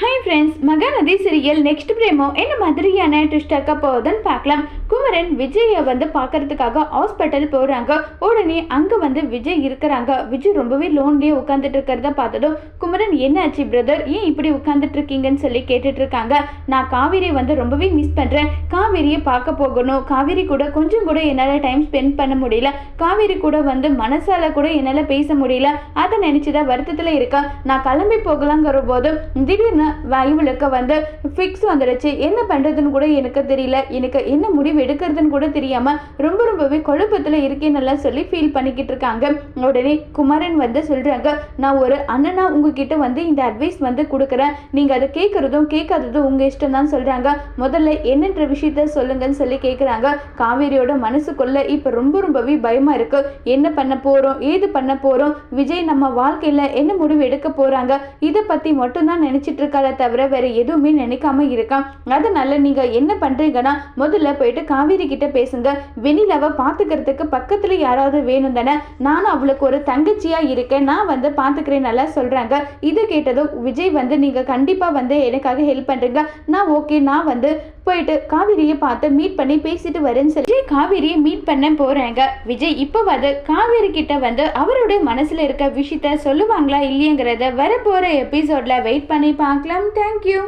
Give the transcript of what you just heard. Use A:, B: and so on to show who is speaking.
A: Hi friends Mahanadhi serial next promo என்ன மாதிரியான ட்விஸ்டாக்க போகுதுன்னு பார்க்கலாம். குமரன் விஜயை வந்து பார்க்கறதுக்காக ஹாஸ்பிட்டல் போகிறாங்க உடனே அங்கே வந்து விஜய் இருக்கிறாங்க. விஜய் ரொம்பவே லோன்லேயே உட்காந்துட்டு இருக்கிறத பார்த்ததும் குமரன் என்ன ஆச்சு பிரதர் ஏன் இப்படி உட்காந்துட்டு இருக்கீங்கன்னு சொல்லி கேட்டுட்டு இருக்காங்க. நான் காவேரியை வந்து ரொம்பவே மிஸ் பண்ணுறேன் காவேரியை பார்க்க போகணும். காவேரி கூட கொஞ்சம் கூட என்னால் டைம் ஸ்பெண்ட் பண்ண முடியல. காவேரி கூட வந்து மனசால கூட என்னால் பேச முடியல. அதை நினச்சி தான் வருத்தத்தில் இருக்கேன் நான் கிளம்பி போகலாங்கிற போது திடீர்னு இவளுக்கு வந்து ஃபிக்ஸ் வந்துடுச்சு என்ன பண்ணுறதுன்னு கூட எனக்கு தெரியல. எனக்கு என்ன முடிவு எடுக்கிறதுன்னு கூட தெரியாமல் ரொம்ப ரொம்பவே குழப்பத்தில் இருக்கேன்னெல்லாம் சொல்லி ஃபீல் பண்ணிக்கிட்டு இருக்காங்க. உடனே குமரன் வந்து சொல்கிறாங்க நான் ஒரு அண்ணனா உங்ககிட்ட வந்து இந்த அட்வைஸ் வந்து கொடுக்குறேன். நீங்கள் அதை கேட்குறதும் கேட்காததும் உங்கள் இஷ்டம் தான் சொல்கிறாங்க முதல்ல என்னன்ற விஷயத்த சொல்லுங்கன்னு சொல்லி கேட்குறாங்க காவேரியோட மனசுக்குள்ள இப்போ ரொம்ப ரொம்பவே பயமாக இருக்குது என்ன பண்ண போகிறோம் ஏது பண்ண போகிறோம் விஜய் நம்ம வாழ்க்கையில் என்ன முடிவு எடுக்க போகிறாங்க இதை பற்றி மட்டும்தான் நினச்சிட்டு இருக்காளே தவிர வேற எதுவுமே நினைக்காம இருக்கான். அதனால நீங்க என்ன பண்ணுறீங்கன்னா முதல்ல போயிட்டு காவேரி கிட்ட பேசுங்க. வெண்ணிலாவை பார்த்துக்கிறதுக்கு பக்கத்தில் யாராவது வேணும் தானே? நானும் அவளுக்கு ஒரு தங்கச்சியாக இருக்கேன். நான் வந்து பார்த்துக்கிறேன் நல்லா சொல்றாங்க. இதை கேட்டதும் விஜய் வந்து நீங்கள் கண்டிப்பாக வந்து எனக்காக ஹெல்ப் பண்ணுறீங்க நான் ஓகே நான் வந்து போயிட்டு காவேரியை பார்த்து மீட் பண்ணி பேசிட்டு வரேன்னு சொல்லி விஜய் காவேரியை மீட் பண்ண போறாங்க. விஜய் இப்போ வந்து காவேரி கிட்ட வந்து அவருடைய மனசுல இருக்க விஷயத்த சொல்லுவாங்களா இல்லையங்கிறத வரப்போற எபிசோட்ல வெயிட் பண்ணி பார்க்கலாம். தேங்க்யூ